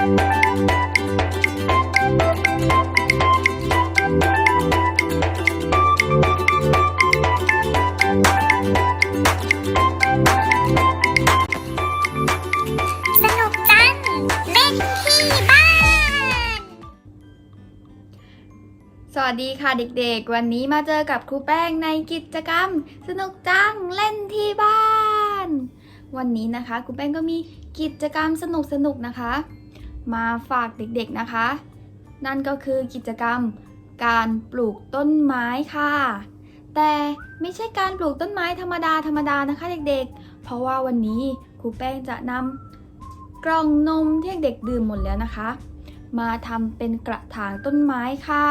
สนุกจัง เล่นที่บ้าน สวัสดีค่ะเด็กๆ วันนี้มาเจอกับครูแป้งในกิจกรรม สนุกจัง เล่นที่บ้าน วันนี้นะคะครูแป้งก็มีกิจกรรมสนุกๆนะคะ มาฝากเด็กๆนะคะ นั่นก็คือกิจกรรมการปลูกต้นไม้ค่ะ แต่ไม่ใช่การปลูกต้นไม้ธรรมดาธรรมดานะคะเด็กๆ เพราะว่าวันนี้ครูแป้งจะนำกล่องนมที่เด็กๆดื่มหมดแล้วนะคะ มาทำเป็นกระถางต้นไม้ค่ะ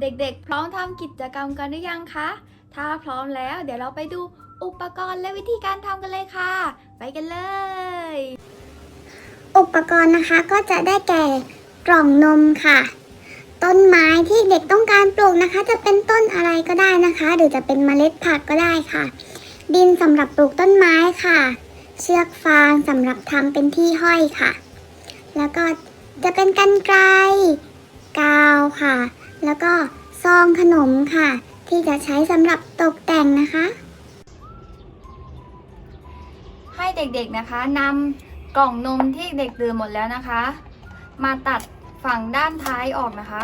เด็กๆ พร้อมทำกิจกรรมกันหรือยังคะ ถ้าพร้อมแล้วเดี๋ยวเราไปดูอุปกรณ์และวิธีการทำกันเลยค่ะ ไปกันเลย อุปกรณ์นะคะก็จะได้แก่กล่องนมค่ะ ต้นไม้ที่เด็กต้องการปลูกนะคะ จะเป็นต้นอะไรก็ได้นะคะ หรือจะเป็นเมล็ดผักก็ได้ค่ะ ดินสำหรับปลูกต้นไม้ค่ะ เชือกฟางสำหรับทำเป็นที่ห้อยค่ะ แล้วก็จะเป็นกันไกรกาวค่ะ แล้วก็ซองขนมค่ะ ที่จะใช้สำหรับตกแต่งนะคะ ให้เด็กๆนะคะนำ กล่องนมที่เด็กดื่มหมดแล้วนะคะ มาตัดฝั่งด้านท้ายออกนะคะ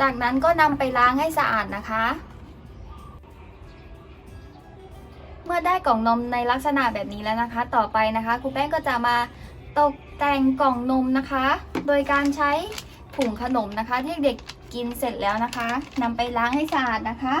จากนั้นก็นำไปล้างให้สะอาดนะคะ เมื่อได้กล่องนมในลักษณะแบบนี้แล้วนะคะ ต่อไปนะคะครูแป้งก็จะมาตกแต่งกล่องนมนะคะ โดยการใช้ถุงขนมนะคะ ที่เด็กกินเสร็จแล้วนะคะนำไปล้างให้สะอาดนะคะ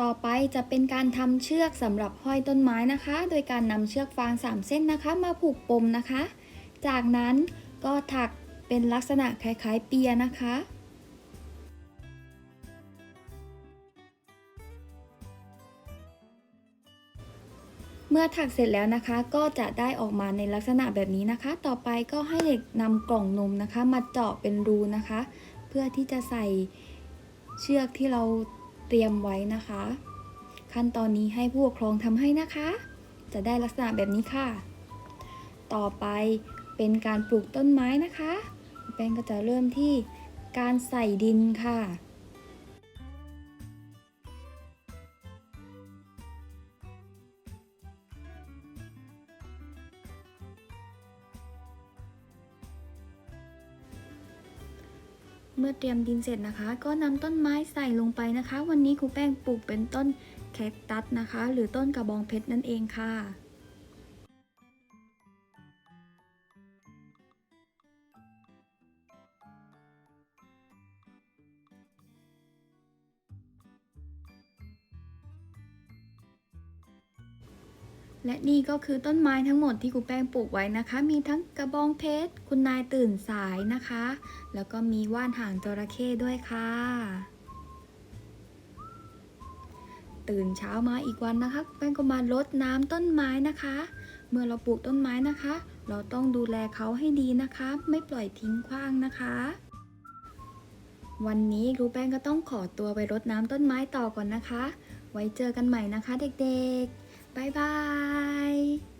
ต่อไปจะเป็นการทำเชือกสำหรับห้อยต้นไม้นะคะ โดยการนำเชือกฟาง 3 เส้นนะคะ มาผูกปมนะคะ จากนั้นก็ถักเป็นลักษณะคล้ายๆเปียนะคะ เมื่อถักเสร็จแล้วนะคะ ก็จะได้ออกมาในลักษณะแบบนี้นะคะ ต่อไปก็ให้เด็กนำกล่องนมนะคะ มาเจาะเป็นรูนะคะ เพื่อที่จะใส่เชือกที่เรา เตรียมไว้นะคะ ขั้นตอนนี้ให้ผู้ปกครองทำให้นะคะ จะได้ลักษณะแบบนี้ค่ะ ต่อไปเป็นการปลูกต้นไม้นะคะ แป้งก็จะเริ่มที่การใส่ดินค่ะ เมื่อเตรียมดินเสร็จนะคะ ก็นำต้นไม้ใส่ลงไปนะคะ วันนี้ครูแป้งปลูกเป็นต้นแคคตัสนะคะ หรือต้นกระบองเพชรนั่นเองค่ะ และนี่ก็คือต้นไม้ทั้งหมดที่ครูแป้งปลูกไว้นะคะ มีทั้งกระบองเพชร คุณนายตื่นสายนะคะ แล้วก็มีว่านหางจระเข้ด้วยค่ะ ตื่นเช้ามาอีกวันนะคะแป้งก็มารดน้ำต้นไม้นะคะ เมื่อเราปลูกต้นไม้นะคะ เราต้องดูแลเขาให้ดีนะคะ ไม่ปล่อยทิ้งขว้างนะคะวันนี้ครูแป้งก็ต้องขอตัวไปรดน้ำต้นไม้ต่อก่อนนะคะ ไว้เจอกันใหม่นะคะเด็กๆ บ๊ายบาย